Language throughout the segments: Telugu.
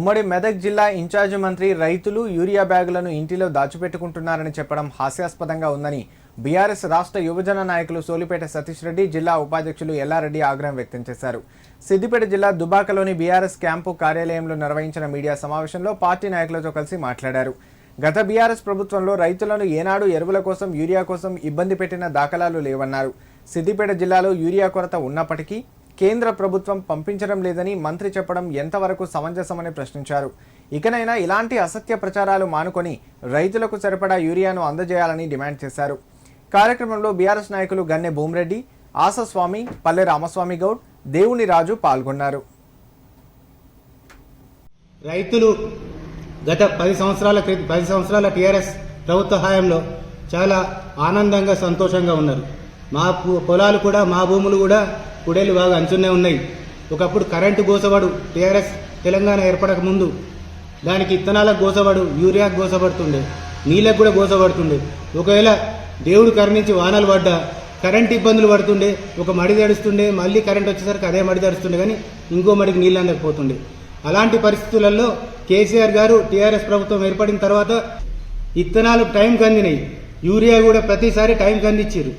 ఉమ్మడి మెదక్ జిల్లా ఇన్ఛార్జి మంత్రి రైతులు యూరియా బ్యాగులను ఇంటిలో దాచిపెట్టుకుంటున్నారని చెప్పడం హాస్యాస్పదంగా ఉందని బీఆర్ఎస్ రాష్ట్ర యువజన నాయకులు సోలిపేట సతీష్ రెడ్డి జిల్లా ఉపాధ్యక్షులు ఎల్లారెడ్డి ఆగ్రహం వ్యక్తం చేశారు. సిద్దిపేట జిల్లా దుబాకలోని బీఆర్ఎస్ క్యాంపు కార్యాలయంలో నిర్వహించిన మీడియా సమావేశంలో పార్టీ నాయకులతో కలిసి మాట్లాడారు. గత బీఆర్ఎస్ ప్రభుత్వంలో రైతులను ఏనాడు ఎరువుల కోసం యూరియా కోసం ఇబ్బంది పెట్టిన దాఖలాలు లేవన్నారు. సిద్దిపేట జిల్లాలో యూరియా కొరత ఉన్నప్పటికీ కేంద్ర ప్రభుత్వం పంపించడం లేదని మంత్రి చెప్పడం ఎంతవరకు సమంజసమని ప్రశ్నించారు. ఇకనైనా ఇలాంటి అసత్య ప్రచారాలు మానుకొని రైతులకు సరిపడా యూరియాను అందజేయాలని డిమాండ్ చేశారు. కార్యక్రమంలో బీఆర్ఎస్ నాయకులు గన్నె భూమిరెడ్డి ఆసస్వామి పల్లె రామస్వామి గౌడ్ దేవుని రాజు పాల్గొన్నారు. రైతులు గత పది సంవత్సరాల క్రితం పది సంవత్సరాల టీఆర్ఎస్ ప్రభుత్వ హయాంలో చాలా ఆనందంగా సంతోషంగా ఉన్నారు. మా పొలాలు కూడా మా భూములు కూడా కుడేలు బాగా అంచునే ఉన్నాయి. ఒకప్పుడు కరెంటు గోసవాడు టీఆర్ఎస్ తెలంగాణ ఏర్పడక ముందు దానికి ఇత్తనాలకు గోసవాడు యూరియాకు గోసపడుతుండే నీళ్ళకు కూడా గోసపడుతుండే ఒకవేళ దేవుడు కరుణించి వానలు పడ్డా కరెంట్ ఇబ్బందులు పడుతుండే ఒక మడి తడుస్తుండే మళ్ళీ కరెంట్ వచ్చేసరికి అదే మడి తడుస్తుండే కానీ ఇంకో మడికి నీళ్ళు అందకపోతుండే. అలాంటి పరిస్థితులలో కేసీఆర్ గారు టీఆర్ఎస్ ప్రభుత్వం ఏర్పడిన తర్వాత ఇత్తనాలు టైంకి అందినాయి యూరియా కూడా ప్రతిసారి టైంకి అందించారు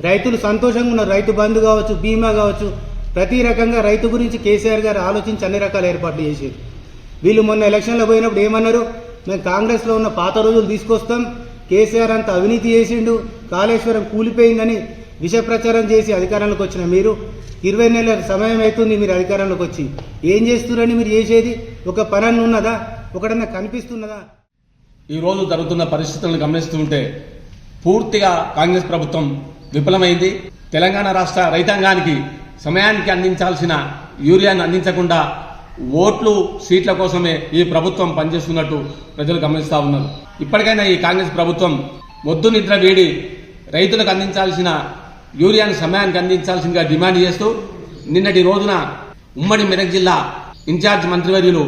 రైతులు సంతోషంగా ఉన్నారు. రైతు బంధు కావచ్చు బీమా కావచ్చు. ప్రతి రకంగా రైతు గురించి కేసీఆర్ గారు ఆలోచించి అన్ని రకాల ఏర్పాట్లు చేశారు. వీళ్ళు మొన్న ఎలక్షన్లో పోయినప్పుడు ఏమన్నారు? మేము కాంగ్రెస్లో ఉన్న పాత రోజులు తీసుకొస్తాం. కేసీఆర్ అంత అవినీతి చేసిండు. కాళేశ్వరం కూలిపోయిందని విష ప్రచారం చేసి అధికారంలోకి వచ్చిన మీరు ఇరవై నెలల సమయం అవుతుంది మీరు అధికారంలోకి వచ్చి. ఏం చేస్తున్నారని మీరు చేసేది? ఒక పనన్న ఉన్నదా? ఒకటన్నా కనిపిస్తున్నదా? ఈ రోజు జరుగుతున్న పరిస్థితులను గమనిస్తుంటే పూర్తిగా కాంగ్రెస్ ప్రభుత్వం విఫలమైంది. తెలంగాణ రాష్ట్ర రైతాంగానికి సమయానికి అందించాల్సిన యూరియాను అందించకుండా ఓట్లు సీట్ల కోసమే ఈ ప్రభుత్వం పనిచేస్తున్నట్టు ప్రజలు గమనిస్తా ఉన్నారు. ఇప్పటికైనా ఈ కాంగ్రెస్ ప్రభుత్వం మొద్దు నిద్ర వేడి రైతులకు అందించాల్సిన యూరియాను సమయానికి అందించాల్సిందిగా డిమాండ్ చేస్తూ నిన్నటి రోజున ఉమ్మడి మెదక్ జిల్లా ఇన్ఛార్జ్ మంత్రివర్యులు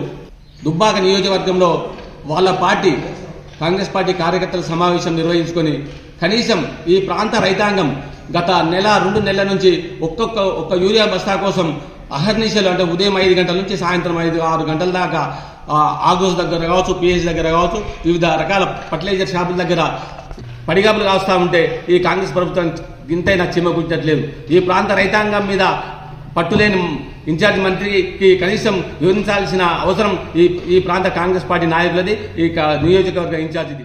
దుబ్బాక నియోజకవర్గంలో వాళ్ళ పార్టీ కాంగ్రెస్ పార్టీ కార్యకర్తల సమావేశం నిర్వహించుకొని కనీసం ఈ ప్రాంత రైతాంగం గత నెల రెండు నెలల నుంచి ఒక్కొక్క ఒక్క యూరియా బస్తా కోసం అహర్నిశలు అంటే ఉదయం ఐదు గంటల నుంచి సాయంత్రం ఐదు ఆరు గంటల దాకా ఆగోస్ దగ్గర కావచ్చు పిహెచ్ దగ్గర కావచ్చు వివిధ రకాల ఫర్టిలైజర్ షాపుల దగ్గర పడిగాపులు కాస్తా ఉంటే ఈ కాంగ్రెస్ ప్రభుత్వం ఇంతైనా చిమ్మకుంటట్లేదు. ఈ ప్రాంత రైతాంగం మీద పట్టులేని ఇన్ఛార్జ్ మంత్రికి కనీసం వివరించాల్సిన అవసరం ఈ ఈ ప్రాంత కాంగ్రెస్ పార్టీ నాయకులది ఈ నియోజకవర్గ ఇన్ఛార్జిది.